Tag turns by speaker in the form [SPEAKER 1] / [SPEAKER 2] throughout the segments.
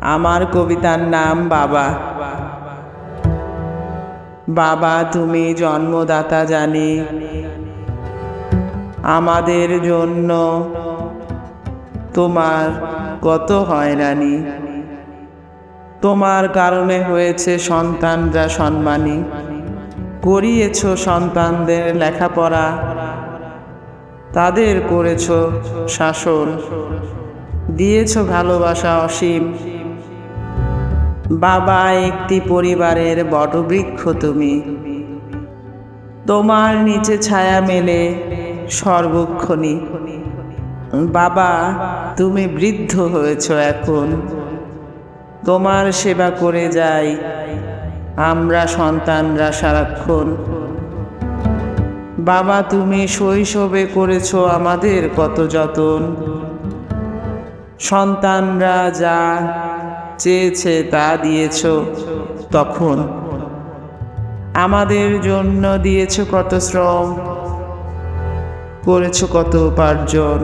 [SPEAKER 1] আমার কবিতার নাম বাবা। বাবা, তুমি জন্মদাতা জানি। আমাদের জন্য তোমার কত হয়রানি তোমার কারণে হয়েছে সন্তানরা সম্মানী করিয়েছ সন্তানদের লেখাপড়া। তাদের করেছ শাসন। দিয়েছ ভালোবাসা অসীম। বাবা একটি পরিবারের বটবৃক্ষ তুমি। তোমার নিচে ছায়া মেলে সর্বক্ষণী বাবা, তুমি বৃদ্ধ হয়েছ এখন। তোমার সেবা করে যাই। আমরা সন্তানরা সারাক্ষণ। বাবা, তুমি শৈশবে করেছ আমাদের কত যতন। সন্তানরা যা চেয়েছে তা দিয়েছ। তখন আমাদের জন্য দিয়েছ কত শ্রম, করেছ কত উপার্জন।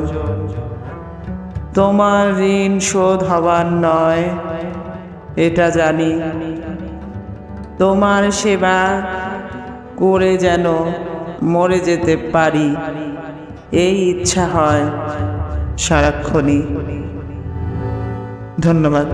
[SPEAKER 1] তোমার ঋণ শোধ হবার নয়, এটা জানি। তোমার সেবা করে যেন মরে যেতে পারি, এই ইচ্ছা হয় সারাক্ষণই। ধন্যবাদ।